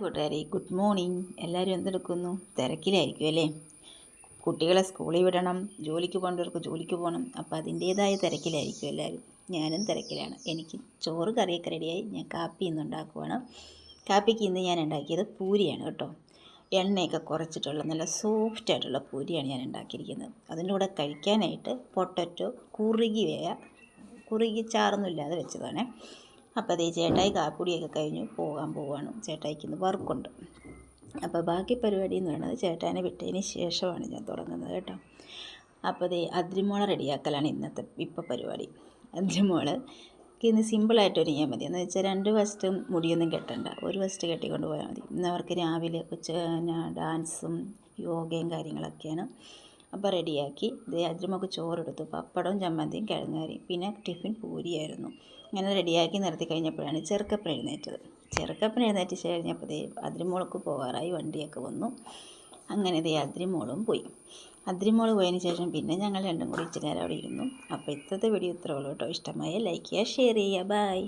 കൂട്ടുകാരെ good morning. എല്ലാവരും എന്തെടുക്കുന്നു? തിരക്കിലായിരിക്കും അല്ലേ? കുട്ടികളെ സ്കൂളിൽ വിടണം ജോലിക്ക് പോകേണ്ടവർക്ക് ജോലിക്ക് പോകണം അപ്പോൾ അതിന്റേതായ തിരക്കിലായിരിക്കും എല്ലാവരും. ഞാനും തിരക്കിലാണ്. എനിക്ക് ചോറ് കറിയൊക്കെ റെഡിയായി ഞാൻ കാപ്പി ഇന്ന് ഉണ്ടാക്കുവാണ്. കാപ്പിക്ക് ഇന്ന് ഞാൻ ഉണ്ടാക്കിയത് പൂരിയാണ് കേട്ടോ. എണ്ണയൊക്കെ കുറച്ചിട്ടുള്ള നല്ല സോഫ്റ്റ് ആയിട്ടുള്ള പൂരിയാണ് ഞാൻ ഉണ്ടാക്കിയിരിക്കുന്നത്. അതിന്റെ കൂടെ കഴിക്കാനായിട്ട് പൊട്ടറ്റോ കുറുകി വേയ കുറുകി ചാറൊന്നും ഇല്ലാതെ വെച്ചതാണ്. അപ്പോൾ അതേ ചേട്ടായി കാപ്പുടിയൊക്കെ കഴിഞ്ഞു പോകാൻ പോവാണ്. ചേട്ടായിക്ക് ഇന്ന് വർക്കുണ്ട് അപ്പോൾ ബാക്കി പരിപാടി എന്ന് പറയുന്നത് ചേട്ടാനെ വിട്ടതിന് ശേഷമാണ് ഞാൻ തുടങ്ങുന്നത് കേട്ടോ. അപ്പോൾ അതേ അതിരിമോള റെഡിയാക്കലാണ് ഇന്നത്തെ ഇപ്പോൾ പരിപാടി. അതിരിമോൾ ഇന്ന് സിമ്പിളായിട്ട് ഒരുങ്ങിയാൽ മതി. എന്ന് വെച്ചാൽ രണ്ട് വസ്റ്റും മുടിയൊന്നും കെട്ടണ്ട. ഒരു വസ്റ്റ് കെട്ടിക്കൊണ്ട് പോയാൽ മതി. ഇന്ന് അവർക്ക് രാവിലെ ഉച്ച ഡാൻസും യോഗയും കാര്യങ്ങളൊക്കെയാണ്. അപ്പോൾ റെഡിയാക്കി. ഇത് അജ്രമൊക്കെ ചോറെടുത്തു. പപ്പടവും ചമ്മന്തിയും കിഴങ്ങാരി പിന്നെ ടിഫിൻ പൂരിയായിരുന്നു. അങ്ങനെ റെഡിയാക്കി നിർത്തി കഴിഞ്ഞപ്പോഴാണ് ചെറുക്കപ്പൻ എഴുന്നേറ്റത്. ചെറുക്കപ്പൻ എഴുന്നേറ്റ് കഴിഞ്ഞപ്പോൾ ദേ അദ്രിമോൾക്ക് പോകാറായി. വണ്ടിയൊക്കെ വന്നു. അങ്ങനെ ദേ അതിരിമോളും പോയി. അതിരിമോൾ പോയതിന് ശേഷം പിന്നെ ഞങ്ങൾ രണ്ടും കൂടി ഇച്ചിരി നേരം അവിടെ ഇരുന്നു. അപ്പോൾ ഇന്നത്തെ വീഡിയോ ഇത്രയുള്ളൂ കേട്ടോ. ഇഷ്ടമായ ലൈക്ക് ചെയ്യുക ഷെയർ ചെയ്യുക. ബൈ.